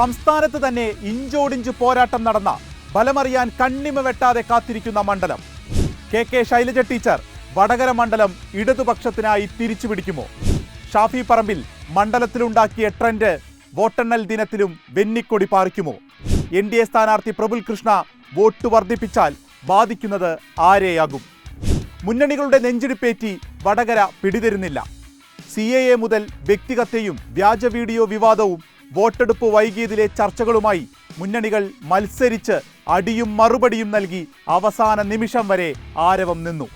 സംസ്ഥാനത്ത് തന്നെ ഇഞ്ചോടിഞ്ച് പോരാട്ടം നടന്ന ബലമറിയാൻ കണ്ണിമ വെട്ടാതെ കാത്തിരിക്കുന്ന മണ്ഡലം. K K Shailaja teacher Vadakara മണ്ഡലം ഇടതുപക്ഷത്തിനായി തിരിച്ചു പിടിക്കുമോ ഷാഫി പറമ്പിൽ മണ്ഡലത്തിലുണ്ടാക്കിയ ട്രെൻഡ് വോട്ടെണ്ണൽ ദിനത്തിലും വെന്നിക്കൊടി പാറിക്കുമോ? എൻ ഡി എ സ്ഥാനാർത്ഥി പ്രബുൽ കൃഷ്ണ വോട്ട് വർദ്ധിപ്പിച്ചാൽ ബാധിക്കുന്നത് ആരെയാകും? മുന്നണികളുടെ നെഞ്ചിടിപ്പേറ്റി വടകര പിടിതരുന്നില്ല. സി എ എ മുതൽ വ്യക്തിഗതയും വ്യാജ വീഡിയോ വിവാദവും വോട്ടെടുപ്പ് വൈകിയതിലെ ചർച്ചകളുമായി മുന്നണികൾ മത്സരിച്ച് അടിയും മറുപടിയും നൽകി അവസാന നിമിഷം വരെ ആരവം നിന്നു.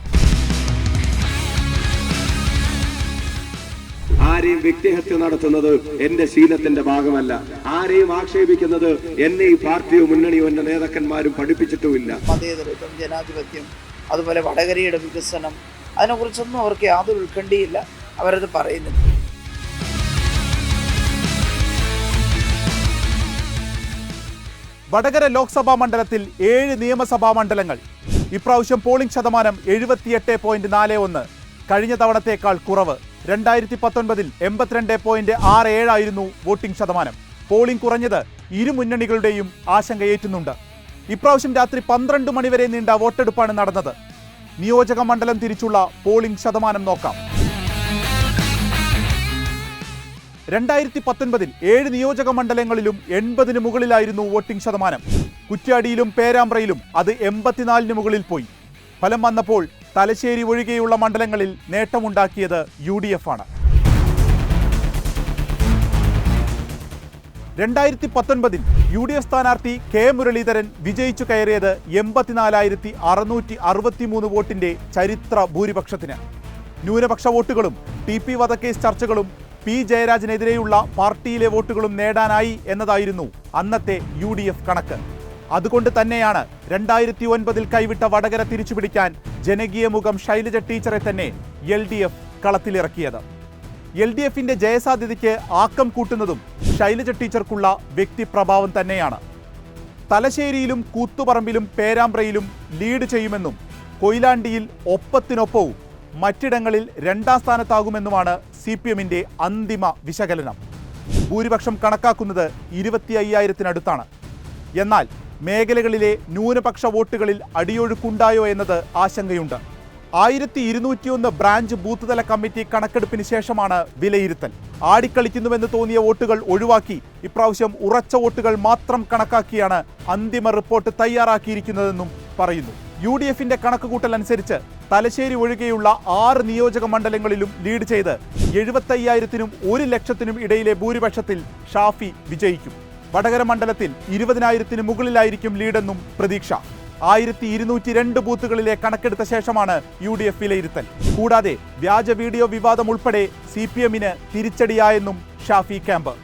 ആരെയും വ്യക്തിഹത്യ നടത്തുന്നത് എന്റെ ശീലത്തിന്റെ ഭാഗമല്ല. ആരെയും ആക്ഷേപിക്കുന്നത് എന്നെ ഈ പാർട്ടിയോ മുന്നണിയോ എന്റെ നേതാക്കന്മാരും പഠിപ്പിച്ചിട്ടുമില്ല. മതേതരത്വം ജനാധിപത്യം അതുപോലെ വടകരയുടെ വികസനം അതിനെക്കുറിച്ചൊന്നും അവർക്ക് യാതൊരു ഉത്കണ്ഠയില്ല അവരത് പറയുന്നില്ല. വടകര ലോക്സഭാ മണ്ഡലത്തിൽ ഏഴ് നിയമസഭാ മണ്ഡലങ്ങൾ. ഇപ്രാവശ്യം പോളിംഗ് ശതമാനം എഴുപത്തിയെട്ട് പോയിന്റ് നാല് ഒന്ന്. കഴിഞ്ഞ തവണത്തേക്കാൾ കുറവ്. രണ്ടായിരത്തി പത്തൊൻപതിൽ എൺപത്തിരണ്ട് പോയിന്റ് ആറ് ഏഴായിരുന്നു വോട്ടിംഗ് ശതമാനം. പോളിംഗ് കുറഞ്ഞത് ഇരു മുന്നണികളുടെയും ആശങ്കയേറ്റുന്നുണ്ട്. ഇപ്രാവശ്യം രാത്രി പന്ത്രണ്ട് മണിവരെ നീണ്ട വോട്ടെടുപ്പാണ് നടന്നത്. നിയോജക മണ്ഡലം തിരിച്ചുള്ള പോളിംഗ് ശതമാനം നോക്കാം. രണ്ടായിരത്തി പത്തൊൻപതിൽ ഏഴ് നിയോജക മണ്ഡലങ്ങളിലും എൺപതിന് മുകളിലായിരുന്നു വോട്ടിംഗ് ശതമാനം. കുറ്റ്യാടിയിലും പേരാമ്പ്രയിലും അത് എൺപത്തിനാലിന് മുകളിൽ പോയി. ഫലം വന്നപ്പോൾ തലശ്ശേരി ഒഴികെയുള്ള മണ്ഡലങ്ങളിൽ നേട്ടമുണ്ടാക്കിയത് യു ഡി എഫ് ആണ് രണ്ടായിരത്തി പത്തൊൻപതിൽ യു ഡി എഫ് സ്ഥാനാർത്ഥി കെ മുരളീധരൻ വിജയിച്ചു കയറിയത് എൺപത്തിനാലായിരത്തി അറുന്നൂറ്റി അറുപത്തിമൂന്ന് വോട്ടിന്റെ ചരിത്ര ഭൂരിപക്ഷത്തിന്. ന്യൂനപക്ഷ വോട്ടുകളും ടി പി വധക്കേസ് ചർച്ചകളും പി ജയരാജനെതിരെയുള്ള പാർട്ടിയിലെ വോട്ടുകളും നേടാനായി എന്നതായിരുന്നു അന്നത്തെ യു കണക്ക്. അതുകൊണ്ട് തന്നെയാണ് രണ്ടായിരത്തി ഒൻപതിൽ കൈവിട്ട വടകര തിരിച്ചുപിടിക്കാൻ ജനകീയ മുഖം ശൈലജ ടീച്ചറെ തന്നെ എൽ ഡി എഫ് കളത്തിലിറക്കിയത്. എൽ ഡി എഫിന്റെ ജയസാധ്യതയ്ക്ക് ആക്കം കൂട്ടുന്നതും ശൈലജ ടീച്ചർക്കുള്ള വ്യക്തിപ്രഭാവം തന്നെയാണ്. തലശ്ശേരിയിലും കൂത്തുപറമ്പിലും പേരാമ്പ്രയിലും ലീഡ് ചെയ്യുമെന്നും കൊയിലാണ്ടിയിൽ ഒപ്പത്തിനൊപ്പവും മറ്റിടങ്ങളിൽ രണ്ടാം സ്ഥാനത്താകുമെന്നുമാണ് സി പി എമ്മിന്റെ അന്തിമ വിശകലനം. ഭൂരിപക്ഷം കണക്കാക്കുന്നത് ഇരുപത്തി അയ്യായിരത്തിനടുത്താണ് എന്നാൽ മേഖലകളിലെ ന്യൂനപക്ഷ വോട്ടുകളിൽ അടിയൊഴുക്കുണ്ടായോ എന്നത് ആശങ്കയുണ്ട്. ആയിരത്തി ഇരുന്നൂറ്റിയൊന്ന് ബ്രാഞ്ച് ബൂത്ത് തല കമ്മിറ്റി കണക്കെടുപ്പിന് ശേഷമാണ് വിലയിരുത്തൽ. ആടിക്കളിക്കുന്നുവെന്ന് തോന്നിയ വോട്ടുകൾ ഒഴിവാക്കി ഇപ്രാവശ്യം ഉറച്ച വോട്ടുകൾ മാത്രം കണക്കാക്കിയാണ് അന്തിമ റിപ്പോർട്ട് തയ്യാറാക്കിയിരിക്കുന്നതെന്നും പറയുന്നു. യു ഡി എഫിന്റെ കണക്കുകൂട്ടൽ അനുസരിച്ച് തലശ്ശേരി ഒഴികെയുള്ള ആറ് നിയോജക മണ്ഡലങ്ങളിലും ലീഡ് ചെയ്ത് എഴുപത്തയ്യായിരത്തിനും ഒരു ലക്ഷത്തിനും ഇടയിലെ ഭൂരിപക്ഷത്തിൽ ഷാഫി വിജയിക്കും. വടകര മണ്ഡലത്തിൽ ഇരുപതിനായിരത്തിന് മുകളിലായിരിക്കും ലീഡെന്നും പ്രതീക്ഷ. ആയിരത്തി ഇരുന്നൂറ്റി രണ്ട് ബൂത്തുകളിലെ കണക്കെടുത്ത ശേഷമാണ് യു ഡി എഫ് വിലയിരുത്തൽ. കൂടാതെ വ്യാജ വീഡിയോ വിവാദം ഉൾപ്പെടെ സി പി എമ്മിന് തിരിച്ചടിയായെന്നും ഷാഫി ക്യാമ്പ്.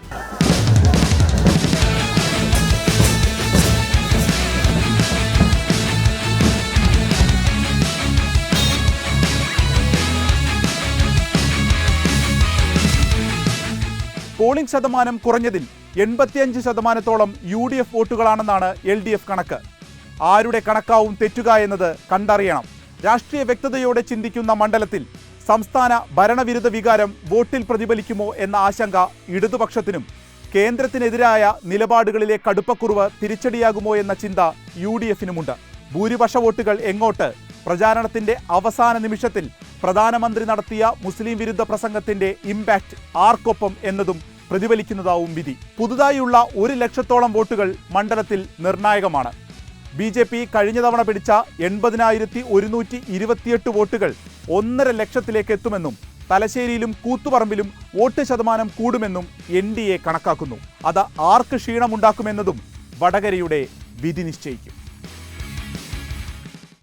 പോളിംഗ് ശതമാനം കുറഞ്ഞതിൽ എൺപത്തിയഞ്ച് ശതമാനത്തോളം യു ഡി എഫ് വോട്ടുകളാണെന്നാണ് എൽ ഡി എഫ് കണക്ക്. ആരുടെ കണക്കാവും തെറ്റുക എന്നത് കണ്ടറിയണം. രാഷ്ട്രീയ വ്യക്തതയോടെ ചിന്തിക്കുന്ന മണ്ഡലത്തിൽ സംസ്ഥാന ഭരണവിരുദ്ധ വികാരം വോട്ടിൽ പ്രതിഫലിക്കുമോ എന്ന ആശങ്ക ഇടതുപക്ഷത്തിനും കേന്ദ്രത്തിനെതിരായ നിലപാടുകളിലെ കടുപ്പക്കുറവ് തിരിച്ചടിയാകുമോ എന്ന ചിന്ത യു ഡി എഫിനുമുണ്ട്. ഭൂരിപക്ഷ വോട്ടുകൾ എങ്ങോട്ട്? പ്രചാരണത്തിന്റെ അവസാന നിമിഷത്തിൽ പ്രധാനമന്ത്രി നടത്തിയ മുസ്ലിം വിരുദ്ധ പ്രസംഗത്തിന്റെ ഇമ്പാക്റ്റ് ആർക്കൊപ്പം എന്നതും പ്രതിഫലിക്കുന്നതാവും വിധി. പുതുതായുള്ള ഒരു ലക്ഷത്തോളം വോട്ടുകൾ മണ്ഡലത്തിൽ നിർണായകമാണ്. ബി ജെ പി കഴിഞ്ഞ തവണ പിടിച്ച എൺപതിനായിരത്തി ഒരുന്നൂറ്റി ഇരുപത്തിയെട്ട് വോട്ടുകൾ ഒന്നര ലക്ഷത്തിലേക്ക് എത്തുമെന്നും തലശ്ശേരിയിലും കൂത്തുപറമ്പിലും വോട്ട് ശതമാനം കൂടുമെന്നും എൻ ഡി എ കണക്കാക്കുന്നു. അത് ആർക്ക് ക്ഷീണമുണ്ടാക്കുമെന്നതും വടകരയുടെ വിധി നിശ്ചയിക്കും.